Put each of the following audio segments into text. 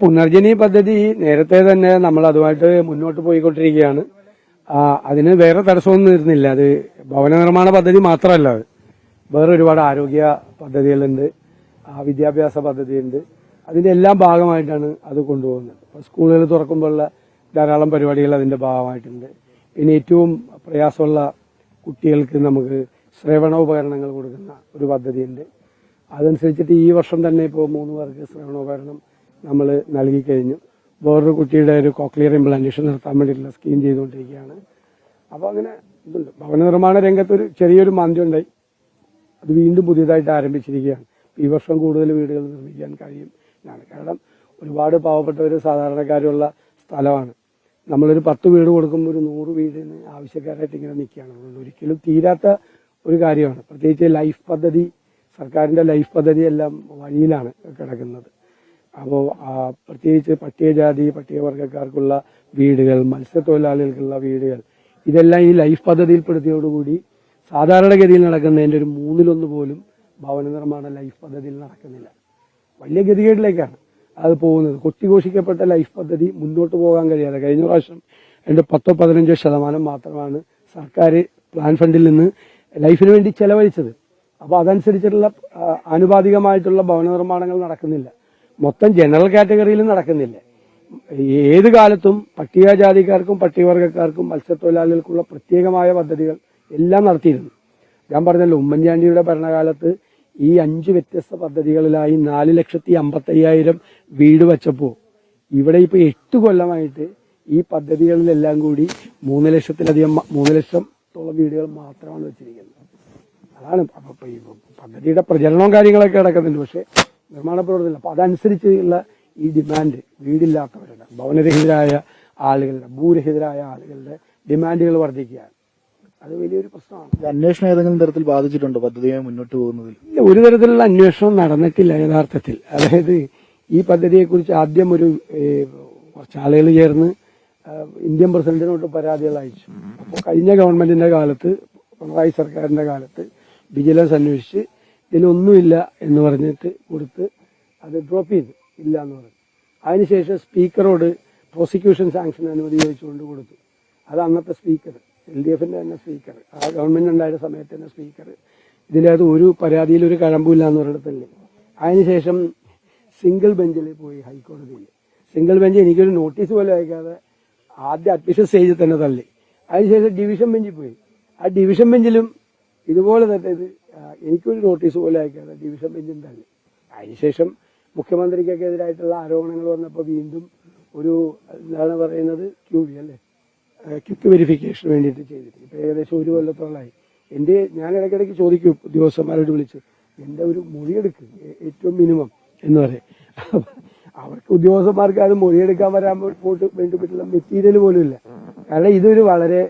പുനർജനി പദ്ധതി നേരത്തെ തന്നെ നമ്മൾ അതുമായിട്ട് മുന്നോട്ട് പോയിക്കൊണ്ടിരിക്കുകയാണ്. അതിന് വേറെ തടസ്സമൊന്നും ഇരുന്നില്ല. അത് ഭവന നിർമ്മാണ പദ്ധതി മാത്രമല്ല അത്. വേറെ ഒരുപാട് ആരോഗ്യ പദ്ധതികളുണ്ട്. വിദ്യാഭ്യാസ പദ്ധതിയുണ്ട്. അതിന്റെ എല്ലാം ഭാഗമായിട്ടാണ് അത് കൊണ്ടുപോകുന്നത്. അപ്പോൾ സ്കൂളുകൾ തുറക്കുമ്പോഴുള്ള ധാരാളം പരിപാടികൾ അതിന്റെ ഭാഗമായിട്ടുണ്ട്. പിന്നെ ഏറ്റവും പ്രയാസമുള്ള കുട്ടികൾക്ക് നമുക്ക് ശ്രവണ ഉപകരണങ്ങൾ കൊടുക്കുന്ന ഒരു പദ്ധതിയുണ്ട്. അതനുസരിച്ചിട്ട് ഈ വർഷം തന്നെ ഇപ്പോൾ മൂന്ന് പേർക്ക് ശ്രവണോപകരണം നമ്മൾ നൽകി കഴിഞ്ഞു. വേറൊരു കുട്ടിയുടെ ഒരു കോക്ലിയർ ഇംപ്ലാന്റേഷൻ നടത്താൻ വേണ്ടിയിട്ടുള്ള സ്കീം ചെയ്തുകൊണ്ടിരിക്കുകയാണ്. അപ്പോൾ അങ്ങനെ ഇതുണ്ട്. ഭവന നിർമ്മാണ രംഗത്ത് ഒരു ചെറിയൊരു മാന്ദ്യം ഉണ്ടായി അത് വീണ്ടും പുതിയതായിട്ട് ആരംഭിച്ചിരിക്കുകയാണ്. ഈ വർഷം കൂടുതൽ വീടുകൾ നിർമ്മിക്കാൻ കഴിയും എന്നാണ്. കാരണം ഒരുപാട് പാവപ്പെട്ടവരും സാധാരണക്കാരുള്ള സ്ഥലമാണ്. നമ്മളൊരു പത്ത് വീട് കൊടുക്കുമ്പോൾ ഒരു നൂറ് വീടിന് ആവശ്യക്കാരായിട്ട് ഇങ്ങനെ നിൽക്കുകയാണ്. അതുകൊണ്ട് ഒരിക്കലും തീരാത്ത ഒരു കാര്യമാണ്. പ്രത്യേകിച്ച് ലൈഫ് പദ്ധതി സർക്കാരിന്റെ ലൈഫ് പദ്ധതി എല്ലാം വഴിയിലാണ് കിടക്കുന്നത്. അപ്പോൾ പ്രത്യേകിച്ച് പട്ടികജാതി പട്ടികവർഗക്കാർക്കുള്ള വീടുകൾ മത്സ്യത്തൊഴിലാളികൾക്കുള്ള വീടുകൾ ഇതെല്ലാം ഈ ലൈഫ് പദ്ധതിയിൽപ്പെടുത്തിയോടുകൂടി സാധാരണഗതിയിൽ നടക്കുന്നതിന്റെ ഒരു മൂന്നിലൊന്ന് പോലും ഭവന നിർമ്മാണ ലൈഫ് പദ്ധതിയിൽ നടക്കുന്നില്ല. വലിയ ഗതികേടിലേക്കാണ് അത് പോകുന്നത്. കൊട്ടിഘോഷിക്കപ്പെട്ട ലൈഫ് പദ്ധതി മുന്നോട്ട് പോകാൻ കഴിയാതെ കഴിഞ്ഞ പ്രാവശ്യം എന്റെ പത്തോ പതിനഞ്ചോ ശതമാനം മാത്രമാണ് സർക്കാർ പ്ലാൻ ഫണ്ടിൽ നിന്ന് ലൈഫിന് വേണ്ടി ചെലവഴിച്ചത്. അപ്പോൾ അതനുസരിച്ചിട്ടുള്ള ആനുപാതികമായിട്ടുള്ള ഭവന നിർമ്മാണങ്ങൾ നടക്കുന്നില്ല. മൊത്തം ജനറൽ കാറ്റഗറിയിൽ നടക്കുന്നില്ല. ഏത് കാലത്തും പട്ടികജാതിക്കാർക്കും പട്ടികവർഗക്കാർക്കും മത്സ്യത്തൊഴിലാളികൾക്കുള്ള പ്രത്യേകമായ പദ്ധതികൾ എല്ലാം നടത്തിയിരുന്നു. ഞാൻ പറഞ്ഞല്ലോ ഉമ്മൻചാണ്ടിയുടെ ഭരണകാലത്ത് ഈ അഞ്ച് വ്യത്യസ്ത പദ്ധതികളിലായി നാല് ലക്ഷത്തി അമ്പത്തയ്യായിരം വീട് വെച്ചപ്പോൾ ഇവിടെ ഇപ്പൊ എട്ട് കൊല്ലമായിട്ട് ഈ പദ്ധതികളിലെല്ലാം കൂടി മൂന്ന് ലക്ഷത്തിലധികം മൂന്ന് ലക്ഷത്തോളം വീടുകൾ മാത്രമാണ് വെച്ചിരിക്കുന്നത്. അതാണ് പദ്ധതിയുടെ പ്രചരണവും കാര്യങ്ങളൊക്കെ നടക്കുന്നുണ്ട്. പക്ഷെ നിർമ്മാണ പ്രവർത്തനം അപ്പൊ അതനുസരിച്ചുള്ള ഈ ഡിമാൻഡ് വീടില്ലാത്തവരുടെ ഭവനരഹിതരായ ആളുകളുടെ ഭൂരഹിതരായ ആളുകളുടെ ഡിമാൻഡുകൾ വർദ്ധിക്കുകയാണ്. അത് വലിയൊരു പ്രശ്നമാണ്. അന്വേഷണം ഏതെങ്കിലും തരത്തിൽ ബാധിച്ചിട്ടുണ്ടോ? പദ്ധതിയെ മുന്നോട്ട് പോകുന്നതിൽ? ഇല്ല, ഒരു തരത്തിലുള്ള അന്വേഷണം നടന്നിട്ടില്ല യഥാർത്ഥത്തിൽ. അതായത് ഈ പദ്ധതിയെക്കുറിച്ച് ആദ്യം ഒരു കുറച്ച് ആളുകൾ ചേർന്ന് ഇന്ത്യൻ പ്രസിഡന്റിനോട്ട് പരാതികൾ അയച്ചു. അപ്പോൾ കഴിഞ്ഞ ഗവൺമെന്റിന്റെ കാലത്ത് പിണറായി സർക്കാരിന്റെ കാലത്ത് വിജിലൻസ് അന്വേഷിച്ച് ഇതിലൊന്നുമില്ല എന്ന് പറഞ്ഞിട്ട് കൊടുത്ത് അത് ഡ്രോപ്പ് ചെയ്തു. ഇല്ല എന്ന് പറഞ്ഞു. അതിനുശേഷം സ്പീക്കറോട് പ്രോസിക്യൂഷൻ സാങ്ഷൻ അനുമതി ചോദിച്ചുകൊണ്ട് കൊടുത്തു. അത് അന്നത്തെ സ്പീക്കർ എൽ ഡി എഫിന്റെ തന്നെ സ്പീക്കർ ആ ഗവൺമെന്റ് ഉണ്ടായ സമയത്ത് തന്നെ സ്പീക്കർ അത് ഒരു പരാതിയിൽ ഒരു കഴമ്പില്ല എന്ന് പറഞ്ഞിടത്തല്ലേ അതിനുശേഷം സിംഗിൾ ബെഞ്ചിൽ പോയി ഹൈക്കോടതിയിൽ. സിംഗിൾ ബെഞ്ച് എനിക്കൊരു നോട്ടീസ് പോലും അയക്കാതെ ആദ്യ അഡ്മിഷൻ സ്റ്റേജിൽ തന്നെ തള്ളി. അതിനുശേഷം ഡിവിഷൻ ബെഞ്ചിൽ പോയി. ആ ഡിവിഷൻ ബെഞ്ചിലും ഇതുപോലെ തന്നെ ഇത് എനിക്കൊരു നോട്ടീസ് പോലെ അയക്കാതെ ഡിവിഷൻ ബെഞ്ചും തള്ളി അതിനുശേഷം മുഖ്യമന്ത്രിക്കൊക്കെ എതിരായിട്ടുള്ള ആരോപണങ്ങൾ വന്നപ്പോൾ വീണ്ടും ഒരു എന്താണ് പറയുന്നത് ക്യൂ വി അല്ലേ ക്വിക്ക് വെരിഫിക്കേഷന് വേണ്ടിയിട്ട് ചെയ്തിട്ട്. ഇപ്പോൾ ഏകദേശം ഒരു കൊല്ലത്തോളമായി എന്റെ ഞാൻ ഇടയ്ക്കിടയ്ക്ക് ചോദിക്കും ഉദ്യോഗസ്ഥന്മാരോട് വിളിച്ച് എന്റെ ഒരു മൊഴിയെടുക്ക്? ഏറ്റവും മിനിമം. എന്ന് പറയും. അവർക്ക് ഉദ്യോഗസ്ഥന്മാർക്ക് അത് മൊഴിയെടുക്കാൻ വരാൻ പോയിട്ട് വേണ്ടിപ്പെട്ടുള്ള മെറ്റീരിയൽ പോലും ഇല്ല. കാരണം ഇതൊരു വളരെ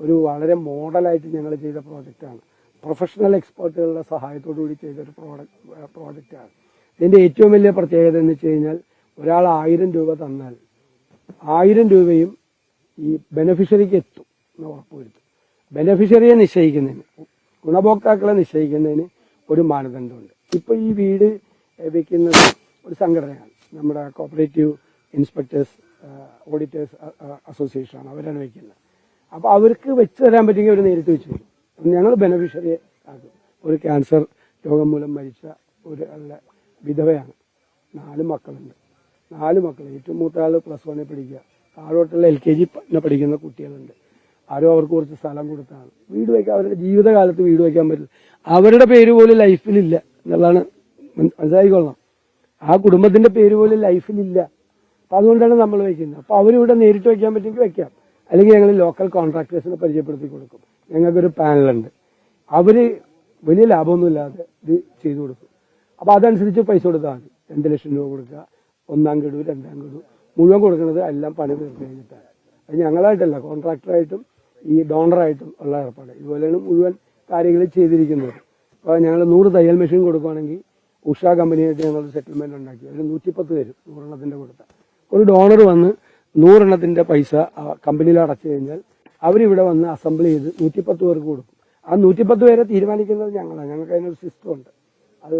ഒരു വളരെ മോഡലായിട്ട് ഞങ്ങൾ ചെയ്ത പ്രോജക്റ്റാണ്. പ്രൊഫഷണൽ എക്സ്പേർട്ടുകളുടെ സഹായത്തോടു കൂടി ചെയ്ത ഒരു പ്രോഡക്റ്റ് പ്രോജക്റ്റാണ് ഇതിന്റെ ഏറ്റവും വലിയ പ്രത്യേകത എന്ന് വെച്ച് കഴിഞ്ഞാൽ ഒരാൾ ആയിരം രൂപ തന്നാൽ ആയിരം രൂപയും ഈ ബെനഫിഷ്യറിക്ക് എത്തും എന്ന് ഉറപ്പുവരുത്തും. ബെനഫിഷ്യറിയെ നിശ്ചയിക്കുന്നതിന് ഗുണഭോക്താക്കളെ നിശ്ചയിക്കുന്നതിന് ഒരു മാനദണ്ഡമുണ്ട്. ഇപ്പൊ ഈ വീട് വയ്ക്കുന്നത് ഒരു സംഘടനയാണ്. നമ്മുടെ കോപ്പറേറ്റീവ് ഇൻസ്പെക്ടേഴ്സ് ഓഡിറ്റേഴ്സ് അസോസിയേഷൻ ആണ് അവരാണ് വെക്കുന്നത്. അപ്പൊ അവർക്ക് വെച്ച് തരാൻ പറ്റുമെങ്കിൽ അവർ നേരിട്ട് വെച്ച് തരും ഞങ്ങൾ ബെനഫിഷ്യറിയെ ആക്കും ഒരു ക്യാൻസർ രോഗം മൂലം മരിച്ച ഒരു വിധവയാണ്. നാല് മക്കളുണ്ട്. നാല് മക്കൾ ഏറ്റവും മൂത്ത ആൾ പ്ലസ് വണ്ണിൽ പഠിക്കുക. താഴോട്ടുള്ള എൽ കെ ജി പഠിക്കുന്ന കുട്ടികളുണ്ട്. ആരോ അവർക്ക് കുറച്ച് സ്ഥലം കൊടുത്താണ്. വീട് വയ്ക്കാൻ അവരുടെ ജീവിതകാലത്ത് വീട് വയ്ക്കാൻ പറ്റില്ല. അവരുടെ പേര് പോലും ലൈഫിലില്ല എന്നുള്ളതാണ് മന- മനസ്സിലായിക്കൊള്ളണം ആ കുടുംബത്തിന്റെ പേര് പോലും ലൈഫിലില്ല. അപ്പൊ അതുകൊണ്ടാണ് നമ്മൾ വയ്ക്കുന്നത് അപ്പൊ അവരിവിടെ നേരിട്ട് വയ്ക്കാൻ പറ്റുമെങ്കിൽ വെക്കാം. അല്ലെങ്കിൽ ഞങ്ങൾ ലോക്കൽ കോൺട്രാക്ടേഴ്സിനെ പരിചയപ്പെടുത്തി കൊടുക്കും. ഞങ്ങൾക്കൊരു പാനലുണ്ട്. അവർ വലിയ ലാഭമൊന്നുമില്ലാതെ ഇത് ചെയ്തു കൊടുക്കും. അപ്പോൾ അതനുസരിച്ച് പൈസ കൊടുത്താൽ മതി. രണ്ട് ലക്ഷം രൂപ കൊടുക്കുക. ഒന്നാം ഗഡു രണ്ടാം ഗഡു. മുഴുവൻ കൊടുക്കുന്നത് എല്ലാം പണി തീർത്ത് കഴിഞ്ഞിട്ടാണ് അത് ഞങ്ങളായിട്ടല്ല കോൺട്രാക്ടറായിട്ടും ഈ ഡോണറായിട്ടും ഉള്ള ഏർപ്പാട്. ഇതുപോലെയാണ് മുഴുവൻ കാര്യങ്ങൾ ചെയ്തിരിക്കുന്നത്. അപ്പോൾ ഞങ്ങൾ നൂറ് തയ്യൽ മെഷീൻ കൊടുക്കുകയാണെങ്കിൽ ഉഷ കമ്പനിയായിട്ട് ഞങ്ങൾ സെറ്റിൽമെന്റ് ഉണ്ടാക്കി. അതിൽ നൂറ്റിപ്പത്ത് തരും നൂറെണ്ണത്തിന്റെ കൊടുത്ത. ഒരു ഡോണർ വന്ന് നൂറെണ്ണത്തിന്റെ പൈസ ആ കമ്പനിയിൽ അടച്ചു കഴിഞ്ഞാൽ അവരിവിടെ വന്ന് അസംബിൾ ചെയ്ത് നൂറ്റിപ്പത്ത് പേർക്ക് കൊടുക്കും. ആ നൂറ്റിപ്പത്ത് പേരെ തീരുമാനിക്കുന്നത് ഞങ്ങളാണ് ഞങ്ങൾക്ക് അതിനൊരു സിസ്റ്റം ഉണ്ട്. അത്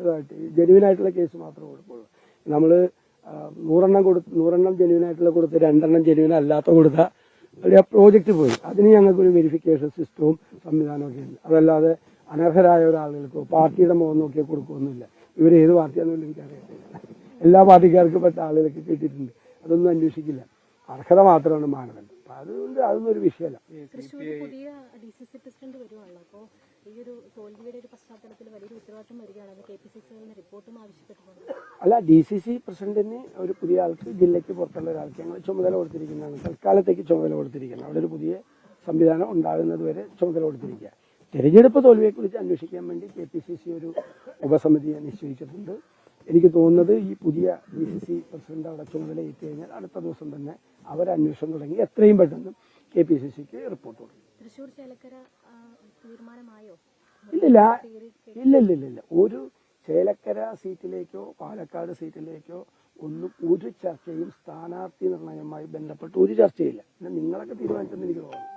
ഇതായിട്ട് ജെനുവിനായിട്ടുള്ള കേസ് മാത്രമേ കൊടുക്കുള്ളൂ. നമ്മൾ നൂറെണ്ണം കൊടുത്ത് നൂറെണ്ണം ജെനുവിനായിട്ടുള്ള കൊടുത്ത് രണ്ടെണ്ണം ജെനുവിൻ അല്ലാത്ത കൊടുത്ത പ്രോജക്റ്റ് പോയി. അതിന് ഞങ്ങൾക്കൊരു വെരിഫിക്കേഷൻ സിസ്റ്റവും സംവിധാനവും ഒക്കെ ഉണ്ട്. അതല്ലാതെ അനർഹരായ ഒരാളുകൾക്കോ പാർട്ടിയുടെ മുഖം നോക്കിയോ കൊടുക്കുമൊന്നുമില്ല ഇവർ ഏത് പാർട്ടിയാണെന്നും എനിക്കറിയത്തില്ല. എല്ലാ പാർട്ടിക്കാർക്കും പെട്ട ആളുകൾക്ക് കിട്ടിയിട്ടുണ്ട് അതൊന്നും അന്വേഷിക്കില്ല. അർഹത മാത്രമാണ് മാനദണ്ഡം. അതുകൊണ്ട് അതൊന്നും ഒരു വിഷയമല്ല പുതിയ ഡി സി സി പ്രസിഡന്റ് വരുവാണല്ലോ. അപ്പോൾ ഈ ഒരു തോൽവിയുടെ ഒരു പശ്ചാത്തലത്തിൽ വലിയൊരു ഉത്തരവാദിത്വം വരികയാണെന്ന് കെ പി സി സിയിൽ റിപ്പോർട്ടും ആവശ്യപ്പെട്ടിട്ടുണ്ട്. അല്ല ഡി സി സി പ്രസിഡന്റിന് ഒരു പുതിയ ആൾക്ക് ജില്ലയ്ക്ക് പുറത്തുള്ള ഒരാൾക്ക് ഞങ്ങൾ ചുമതല കൊടുത്തിരിക്കുന്നതാണ്. തൽക്കാലത്തേക്ക് ചുമതല കൊടുത്തിരിക്കുന്നത് അവിടെ ഒരു പുതിയ സംവിധാനം ഉണ്ടാകുന്നത് വരെ ചുമതല കൊടുത്തിരിക്കുക. തെരഞ്ഞെടുപ്പ് തോൽവിയെക്കുറിച്ച് അന്വേഷിക്കാൻ വേണ്ടി കെ പി സി സി ഒരു ഉപസമിതിയെ നിശ്ചയിച്ചിട്ടുണ്ട്. എനിക്ക് തോന്നുന്നത് ഈ പുതിയ ഡി സി സി പ്രസിഡന്റ് അവിടെ ചുമതല ഏറ്റു കഴിഞ്ഞാൽ അടുത്ത ദിവസം തന്നെ അവർ അന്വേഷണം തുടങ്ങി എത്രയും പെട്ടെന്ന് കെ പി സി സിക്ക് റിപ്പോർട്ട് കൊടുക്കും. ചേലക്കര തീരുമാനമായോ? ഇല്ലില്ല. ഇല്ല ഇല്ല ഇല്ല ഇല്ല ഒരു ചേലക്കര സീറ്റിലേക്കോ പാലക്കാട് സീറ്റിലേക്കോ ഒന്നും ഒരു ചർച്ചയും സ്ഥാനാർത്ഥി നിർണയവുമായി ബന്ധപ്പെട്ട് ഒരു ചർച്ചയില്ല. പിന്നെ നിങ്ങളൊക്കെ തീരുമാനിച്ചെന്ന് എനിക്ക് തോന്നുന്നു.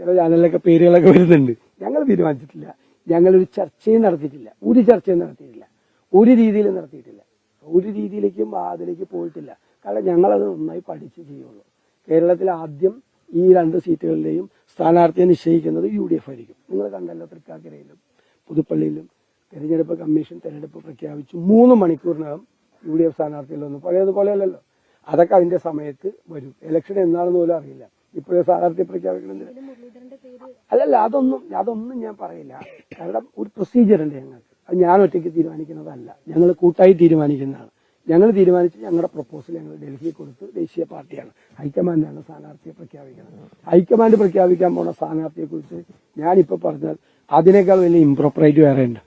ചില ചാനലിലൊക്കെ പേരുകളൊക്കെ വരുന്നുണ്ട്. ഞങ്ങൾ തീരുമാനിച്ചിട്ടില്ല. ഞങ്ങളൊരു ചർച്ചയും നടത്തിയിട്ടില്ല. ഒരു ചർച്ചയും നടത്തിയിട്ടില്ല. ഒരു രീതിയിലും നടത്തിയിട്ടില്ല ഒരു രീതിയിലേക്കും അതിലേക്ക് പോയിട്ടില്ല. കാരണം ഞങ്ങളത് നന്നായി പഠിച്ച് ചെയ്യുള്ളൂ. കേരളത്തിൽ ആദ്യം ഈ രണ്ട് സീറ്റുകളിലെയും സ്ഥാനാർത്ഥിയെ നിശ്ചയിക്കുന്നത് യു ഡി എഫ് ആയിരിക്കും. നിങ്ങൾ കണ്ടല്ലോ തൃക്കാക്കരയിലും പുതുപ്പള്ളിയിലും തെരഞ്ഞെടുപ്പ് കമ്മീഷൻ തെരഞ്ഞെടുപ്പ് പ്രഖ്യാപിച്ചു. മൂന്ന് മണിക്കൂറിനകം യു ഡി എഫ് സ്ഥാനാർത്ഥികളൊന്നും പഴയതുപോലെയല്ലല്ലോ. അതൊക്കെ അതിന്റെ സമയത്ത് വരും. ഇലക്ഷൻ എന്നാണെന്ന് പോലും അറിയില്ല. ഇപ്പോഴേ സ്ഥാനാർത്ഥി പ്രഖ്യാപിക്കണമെന്നില്ല അല്ലല്ല അതൊന്നും അതൊന്നും ഞാൻ പറയില്ല. കാരണം ഒരു പ്രൊസീജിയർ ഉണ്ട് ഞങ്ങൾക്ക്. ഞാൻ ഒറ്റയ്ക്ക് തീരുമാനിക്കുന്നതല്ല. ഞങ്ങൾ കൂട്ടായി തീരുമാനിക്കുന്നതാണ്. ഞങ്ങൾ തീരുമാനിച്ച് ഞങ്ങളുടെ പ്രപ്പോസൽ ഞങ്ങൾ ഡൽഹിയിൽ കൊടുത്ത് ദേശീയ പാർട്ടിയാണ്. ഹൈക്കമാൻഡാണ് സ്ഥാനാർത്ഥിയെ പ്രഖ്യാപിക്കുന്നത്. ഹൈക്കമാൻഡ് പ്രഖ്യാപിക്കാൻ പോണ സ്ഥാനാർത്ഥിയെ കുറിച്ച് ഞാനിപ്പോൾ പറഞ്ഞാൽ അതിനേക്കാൾ വലിയ ഇംപ്രോപ്പറേറ്റ് വേറെ ഉണ്ട്.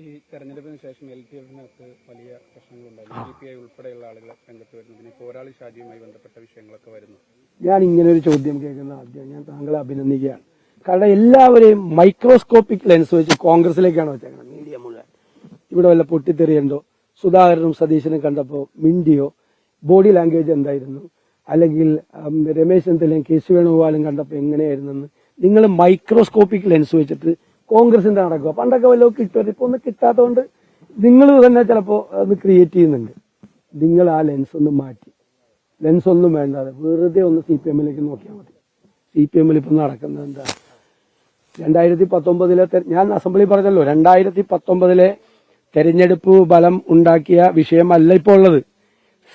ഈ തെരഞ്ഞെടുപ്പിന് ശേഷം എൽ ഡി എഫിനകത്ത് വലിയ പ്രശ്നങ്ങളുണ്ടായിരുന്നു സി പി ഐ ഉൾപ്പെടെയുള്ള ആളുകൾ രംഗത്ത് വരുന്നു പിന്നെ പോരാളി ഷാജിയുമായി ബന്ധപ്പെട്ട വിഷയങ്ങളൊക്കെ വരുന്നു. ഞാൻ ഇങ്ങനെ ഒരു ചോദ്യം കേൾക്കുന്ന ആദ്യം ഞാൻ താങ്കളെ അഭിനന്ദിക്കുകയാണ്. കാരണം എല്ലാവരെയും മൈക്രോസ്കോപ്പിക് ലെൻസ് വെച്ച് കോൺഗ്രസിലേക്കാണ് വെച്ചേക്കുന്നത് മീഡിയ മുഴുവൻ. ഇവിടെ വല്ല പൊട്ടിത്തെറിയുണ്ടോ? സുധാകരനും സതീശനും കണ്ടപ്പോൾ മിണ്ടിയോ? ബോഡി ലാംഗ്വേജ് എന്തായിരുന്നു? അല്ലെങ്കിൽ രമേശ് ചെന്നിത്തലയും കെ സി വേണുഗോപാലും കണ്ടപ്പോൾ എങ്ങനെയായിരുന്നെന്ന് നിങ്ങൾ മൈക്രോസ്കോപ്പിക് ലെൻസ് വെച്ചിട്ട് കോൺഗ്രസിന്റെ നടക്കുക. പണ്ടൊക്കെ വല്ലതും കിട്ടുമല്ലോ ഇപ്പൊ ഒന്നും കിട്ടാത്തതുകൊണ്ട് നിങ്ങൾ തന്നെ ചിലപ്പോൾ അത് ക്രിയേറ്റ് ചെയ്യുന്നുണ്ട്. നിങ്ങൾ ആ ലെൻസ് ഒന്ന് മാറ്റി. ലെൻസ് ഒന്നും വേണ്ടാതെ വെറുതെ ഒന്ന് സി പി എമ്മിലേക്ക് നോക്കിയാൽ മതി. സി പി എമ്മിൽ ഇപ്പം നടക്കുന്നത് എന്താ? രണ്ടായിരത്തി പത്തൊമ്പതിലെ ഞാൻ അസംബ്ലി പറഞ്ഞല്ലോ രണ്ടായിരത്തി പത്തൊമ്പതിലെ തെരഞ്ഞെടുപ്പ് ബലം ഉണ്ടാക്കിയ വിഷയമല്ല ഇപ്പോൾ ഉള്ളത്.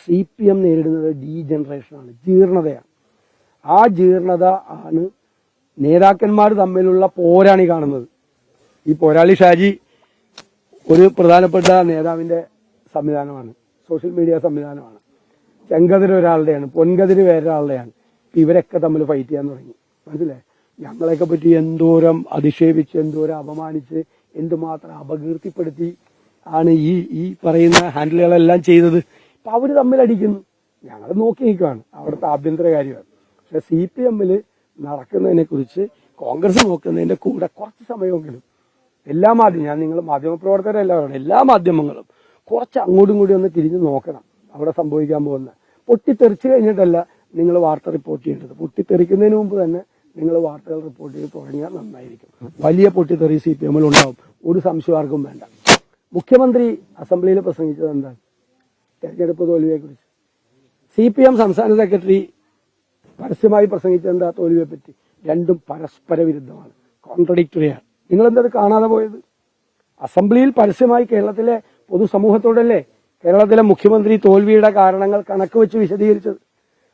സി പി എം നേരിടുന്നത് ഡീ ജനറേഷനാണ് ജീർണതയാണ്. ആ ജീർണത ആണ് നേതാക്കന്മാർ തമ്മിലുള്ള പോരാണി കാണുന്നത്. ഈ പോരാളി ഷാജി ഒരു പ്രധാനപ്പെട്ട നേതാവിന്റെ സംവിധാനമാണ് സോഷ്യൽ മീഡിയ സംവിധാനമാണ്. ചെങ്കതിര് ഒരാളുടെയാണ് പൊൻകതിര് വേറൊരാളുടെയാണ്. ഇവരൊക്കെ തമ്മിൽ ഫൈറ്റ് ചെയ്യാൻ തുടങ്ങി. മനസ്സിലായി? ഞങ്ങളെയൊക്കെ പറ്റി എന്തോരം അധിക്ഷേപിച്ച് എന്തോരം അപമാനിച്ച് എന്തുമാത്രം അപകീർത്തിപ്പെടുത്തി ആണ് ഈ ഈ പറയുന്ന ഹാൻഡിലുകളെല്ലാം ചെയ്തത്. ഇപ്പൊ അവർ തമ്മിൽ അടിക്കുന്നു. ഞങ്ങൾ നോക്കി നിൽക്കുകയാണ്. അവിടുത്തെ ആഭ്യന്തര കാര്യമാണ്. പക്ഷെ സി പി എമ്മിൽ നടക്കുന്നതിനെ കുറിച്ച് കോൺഗ്രസ് നോക്കുന്നതിന്റെ കൂടെ കുറച്ച് സമയമെങ്കിലും എല്ലാ മാധ്യമം ഞാൻ നിങ്ങൾ മാധ്യമപ്രവർത്തകരല്ല പറയണം എല്ലാ മാധ്യമങ്ങളും കുറച്ച് അങ്ങോട്ടും കൂടി ഒന്ന് തിരിഞ്ഞു നോക്കണം അവിടെ സംഭവിക്കാൻ പോകുന്ന. പൊട്ടിത്തെറിച്ച് കഴിഞ്ഞിട്ടല്ല നിങ്ങൾ വാർത്ത റിപ്പോർട്ട് ചെയ്യേണ്ടത്. പൊട്ടിത്തെറിക്കുന്നതിന് മുമ്പ് തന്നെ നിങ്ങൾ വാർത്തകൾ റിപ്പോർട്ട് ചെയ്ത് തുടങ്ങിയാൽ നന്നായിരിക്കും. വലിയ പൊട്ടിത്തെറി സി പി എമ്മിൽ ഉണ്ടാവും ഒരു സംശയം ആർക്കും വേണ്ട. മുഖ്യമന്ത്രി അസംബ്ലിയിൽ പ്രസംഗിച്ചത് എന്താണ് തെരഞ്ഞെടുപ്പ് തോൽവിയെക്കുറിച്ച്. സി പി എം സംസ്ഥാന സെക്രട്ടറി പരസ്യമായി പ്രസംഗിച്ചത് എന്താ? തോൽവിയെ പറ്റി രണ്ടും പരസ്പര വിരുദ്ധമാണ്. കോൺട്രഡിക്ടറിയാണ് നിങ്ങൾ എന്താ കാണാതെ പോയത്? അസംബ്ലിയിൽ പരസ്യമായി കേരളത്തിലെ പൊതുസമൂഹത്തോടല്ലേ കേരളത്തിലെ മുഖ്യമന്ത്രി തോൽവിയുടെ കാരണങ്ങൾ കണക്ക് വെച്ച് വിശദീകരിച്ചത്?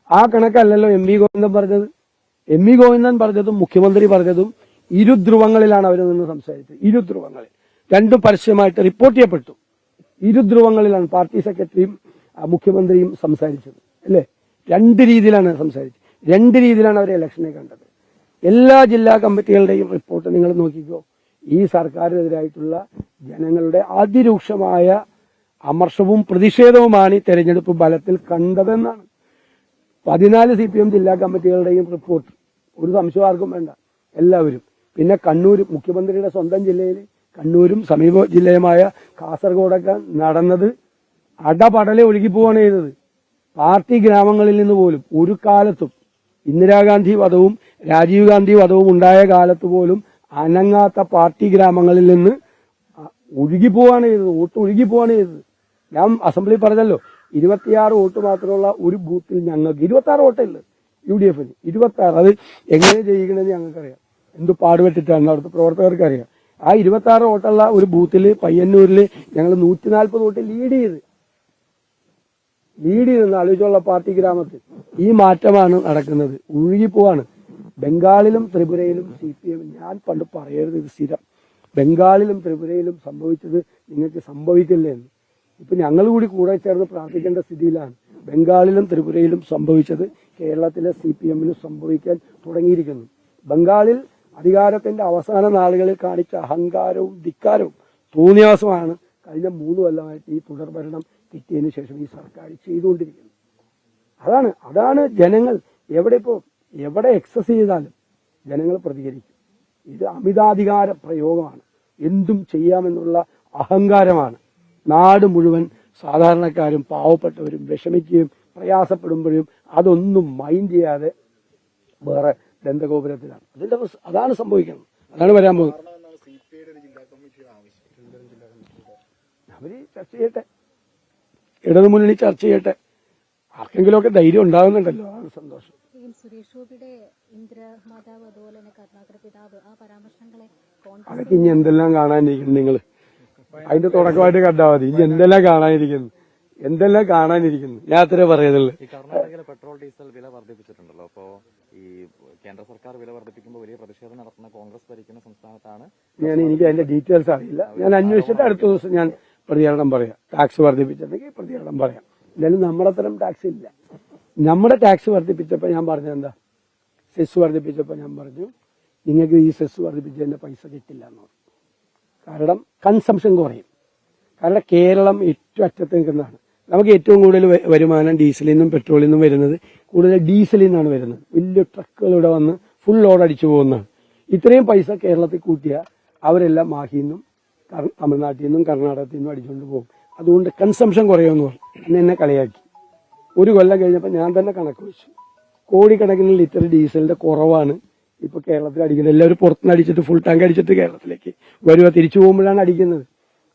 ആ കണക്കല്ലല്ലോ എം വി ഗോവിന്ദൻ പറഞ്ഞത്. എം വി ഗോവിന്ദൻ പറഞ്ഞതും മുഖ്യമന്ത്രി പറഞ്ഞതും ഇരുധ്രുവങ്ങളിലാണ് അവർ നിന്ന് സംസാരിച്ചത്. ഇരുധ്രുവങ്ങളിൽ രണ്ടും പരസ്യമായിട്ട് റിപ്പോർട്ട് ചെയ്യപ്പെട്ടു. ഇരുധ്രുവങ്ങളിലാണ് പാർട്ടി സെക്രട്ടറിയും മുഖ്യമന്ത്രിയും സംസാരിച്ചത്. അല്ലേ? രണ്ട് രീതിയിലാണ് സംസാരിച്ചത്. രണ്ട് രീതിയിലാണ് അവർ ഇലക്ഷനെ കണ്ടത്. എല്ലാ ജില്ലാ കമ്മിറ്റികളുടെയും റിപ്പോർട്ട് നിങ്ങൾ നോക്കിക്കോ. ഈ സർക്കാരിനെതിരായിട്ടുള്ള ജനങ്ങളുടെ അതിരൂക്ഷമായ അമർഷവും പ്രതിഷേധവുമാണ് ഈ തെരഞ്ഞെടുപ്പ് ബലത്തിൽ കണ്ടതെന്നാണ്. പതിനാല് സി പി എം ജില്ലാ കമ്മിറ്റികളുടെയും റിപ്പോർട്ട് ഒരു സംശയം ആർക്കും വേണ്ട. എല്ലാവരും. പിന്നെ കണ്ണൂർ മുഖ്യമന്ത്രിയുടെ സ്വന്തം ജില്ലയിൽ കണ്ണൂരും സമീപ ജില്ലയുമായ കാസർഗോഡൊക്കെ നടന്നത് അടപടലെ ഒഴുകിപ്പോവാണ് ചെയ്തത്. പാർട്ടി ഗ്രാമങ്ങളിൽ നിന്ന് പോലും ഒരു കാലത്തും ഇന്ദിരാഗാന്ധി വധവും രാജീവ് ഗാന്ധി വധവും ഉണ്ടായ കാലത്ത് പോലും അനങ്ങാത്ത പാർട്ടി ഗ്രാമങ്ങളിൽ നിന്ന് ഒഴുകിപ്പോവാണ് ചെയ്തത്. വോട്ട് ഒഴുകിപ്പോവാണ് ചെയ്തത്. ഞാൻ അസംബ്ലി പറഞ്ഞല്ലോ. ഇരുപത്തിയാറ് വോട്ട് മാത്രമുള്ള ഒരു ബൂത്തിൽ ഞങ്ങൾക്ക് ഇരുപത്തി ആറ് വോട്ടേ ഉള്ളു. യു ഡി എഫിന് ഇരുപത്തി ആറ് അത് എങ്ങനെ ചെയ്യണമെന്ന് ഞങ്ങൾക്കറിയാം. എന്ത് പാടുപെട്ടിട്ടാണ് അവിടുത്തെ പ്രവർത്തകർക്ക് അറിയാം ആ ഇരുപത്തി ആറ് വോട്ടുള്ള ഒരു ബൂത്തിൽ പയ്യന്നൂരിൽ ഞങ്ങൾ നൂറ്റി നാൽപ്പത് വോട്ട് ലീഡ് ചെയ്ത്. ലീഡ് ചെയ്തെന്ന് ആലോചിച്ചുള്ള പാർട്ടി ഗ്രാമത്തിൽ. ഈ മാറ്റമാണ് നടക്കുന്നത്. ഒഴുകിപ്പോവാണ് ബംഗാളിലും ത്രിപുരയിലും സി പി എം ഞാൻ പണ്ട് പറയരുത് ഇത് സ്ഥിരം. ബംഗാളിലും ത്രിപുരയിലും സംഭവിച്ചത് നിങ്ങൾക്ക് സംഭവിക്കില്ലേ എന്ന്. ഇപ്പൊ ഞങ്ങൾ കൂടി കൂടെ ചേർന്ന് പ്രാർത്ഥിക്കേണ്ട സ്ഥിതിയിലാണ് ബംഗാളിലും ത്രിപുരയിലും സംഭവിച്ചത് കേരളത്തിലെ സി പി എമ്മിന് സംഭവിക്കാൻ തുടങ്ങിയിരിക്കുന്നു. ബംഗാളിൽ അധികാരത്തിന്റെ അവസാന നാളുകളിൽ കാണിച്ച അഹങ്കാരവും ധിക്കാരവും തോന്നിയാസമാണ് കഴിഞ്ഞ മൂന്ന് കൊല്ലമായിട്ട് ഈ തുടർഭരണം കിട്ടിയതിനു ശേഷം ഈ സർക്കാർ ചെയ്തുകൊണ്ടിരിക്കുന്നത്. അതാണ് അതാണ് ജനങ്ങൾ എവിടെ ഇപ്പോൾ എവിടെ എക്സസ് ചെയ്താലും ജനങ്ങൾ പ്രതികരിക്കും. ഇത് അമിതാധികാര പ്രയോഗമാണ്. എന്തും ചെയ്യാമെന്നുള്ള അഹങ്കാരമാണ്. നാട് മുഴുവൻ സാധാരണക്കാരും പാവപ്പെട്ടവരും വിഷമിക്കുകയും പ്രയാസപ്പെടുമ്പോഴും അതൊന്നും മൈൻഡ് ചെയ്യാതെ വേറെ ദന്തഗോപുരത്തിലാണ് അതിന്റെ അതാണ് സംഭവിക്കുന്നത്. അതാണ് വരാൻ പോകുന്നത്. അവർ ചർച്ച ചെയ്യട്ടെ. ഇടതുമുന്നണി ചർച്ച ചെയ്യട്ടെ. ആർക്കെങ്കിലുമൊക്കെ ധൈര്യം ഉണ്ടാകുന്നുണ്ടല്ലോ. അതാണ് സന്തോഷം. അതൊക്കെ ഇനി എന്തെല്ലാം കാണാനിരിക്കുന്നു നിങ്ങൾ? അതിന്റെ തുടക്കമായിട്ട് കണ്ടാൽ മതി. ഇനി എന്തെല്ലാം കാണാനിരിക്കുന്നു? എന്തെല്ലാം കാണാനിരിക്കുന്നു? ഞാൻ അത്രേ പറയുന്നുള്ളൂ. കർണാടകയിലെ പെട്രോൾ ഡീസൽ വില വർദ്ധിപ്പിച്ചിട്ടുണ്ടല്ലോ. അപ്പോ ഈ കേന്ദ്ര സർക്കാർ വില വർദ്ധിപ്പിക്കുമ്പോൾ വലിയ പ്രതിഷേധം നടത്തുന്ന കോൺഗ്രസ് ഭരിക്കുന്ന സംസ്ഥാനത്താണ്. ഞാൻ എനിക്ക് അതിന്റെ ഡീറ്റെയിൽസ് അറിയില്ല. ഞാൻ അന്വേഷിച്ചിട്ട് അടുത്ത ദിവസം ഞാൻ പ്രതികരണം പറയാം. ടാക്സ് വർദ്ധിപ്പിച്ചിട്ടുണ്ടെങ്കിൽ പ്രതികരണം പറയാം. എന്തായാലും നമ്മുടെ തരം ടാക്സ് ഇല്ല. നമ്മുടെ ടാക്സ് വർദ്ധിപ്പിച്ചപ്പോൾ ഞാൻ പറഞ്ഞത് എന്താ? സെസ് വർദ്ധിപ്പിച്ചപ്പോൾ ഞാൻ പറഞ്ഞു നിങ്ങൾക്ക് ഈ സെസ് വർദ്ധിപ്പിച്ചതിന്റെ പൈസ കിട്ടില്ല എന്ന് പറഞ്ഞു. കാരണം കൺസംഷൻ കുറയും. കാരണം കേരളം ഏറ്റവും അറ്റത്ത് നിൽക്കുന്നതാണ്. നമുക്ക് ഏറ്റവും കൂടുതൽ വരുമാനം ഡീസലിൽ നിന്നും പെട്രോളിൽ നിന്നും വരുന്നത് കൂടുതൽ ഡീസലിൽ നിന്നാണ് വരുന്നത്. വലിയ ട്രക്കുകൾ ഇവിടെ വന്ന് ഫുൾ ലോഡ് അടിച്ചു പോകുന്നതാണ്. ഇത്രയും പൈസ കേരളത്തിൽ കൂട്ടിയാൽ അവരെല്ലാം മാഹിയിൽ നിന്നും തമിഴ്നാട്ടിൽ നിന്നും കർണാടകത്തിൽ നിന്നും അടിച്ചുകൊണ്ട് പോകും. അതുകൊണ്ട് കൺസംഷൻ കുറയുമെന്ന് പറഞ്ഞു. അന്ന് എന്നെ കളിയാക്കി. ഒരു കൊല്ലം കഴിഞ്ഞപ്പോൾ ഞാൻ തന്നെ കണക്ക് വെച്ചു. കോടിക്കണക്കിന് ലിറ്റർ ഡീസലിന്റെ കുറവാണ് ഇപ്പൊ കേരളത്തിൽ അടിക്കുന്നത്. എല്ലാവരും പുറത്തുനിന്ന് അടിച്ചിട്ട് ഫുൾ ടാങ്ക് അടിച്ചിട്ട് കേരളത്തിലേക്ക് വരുവ. തിരിച്ചു പോകുമ്പോഴാണ് അടിക്കുന്നത്.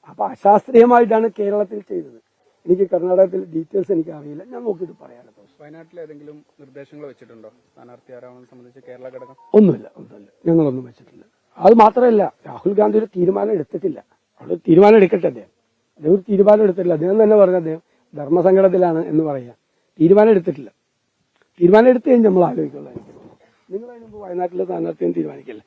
അപ്പൊ അശാസ്ത്രീയമായിട്ടാണ് കേരളത്തിൽ ചെയ്തത്. എനിക്ക് കർണാടകത്തിൽ ഡീറ്റെയിൽസ് എനിക്ക് അറിയില്ല. ഞാൻ നോക്കിയിട്ട് പറയാം. അടുത്ത ദിവസം വയനാട്ടിൽ ഏതെങ്കിലും നിർദ്ദേശങ്ങൾ വെച്ചിട്ടുണ്ടോ? സ്ഥാനാർത്ഥി ആരാണെന്ന് സംബന്ധിച്ച് കേരള ഘടകം? ഒന്നുമില്ല ഒന്നുമില്ല. ഞങ്ങളൊന്നും വെച്ചിട്ടില്ല. അത് മാത്രമല്ല രാഹുൽ ഗാന്ധി ഒരു തീരുമാനം എടുത്തിട്ടില്ല. അവിടെ തീരുമാനം എടുക്കട്ടെ അദ്ദേഹം. അദ്ദേഹം ഒരു തീരുമാനം എടുത്തിട്ടില്ല. അദ്ദേഹം തന്നെ പറഞ്ഞ അദ്ദേഹം ധർമ്മസങ്കടത്തിലാണ് എന്ന് പറയാം. തീരുമാനം എടുത്തിട്ടില്ല. തീരുമാനം എടുത്തു കഴിഞ്ഞ് നമ്മൾ ആലോചിക്കുള്ളൂ നിങ്ങൾ അതിന് വയനാട്ടിലെ സ്ഥാനാർത്ഥിയും തീരുമാനിക്കില്ല?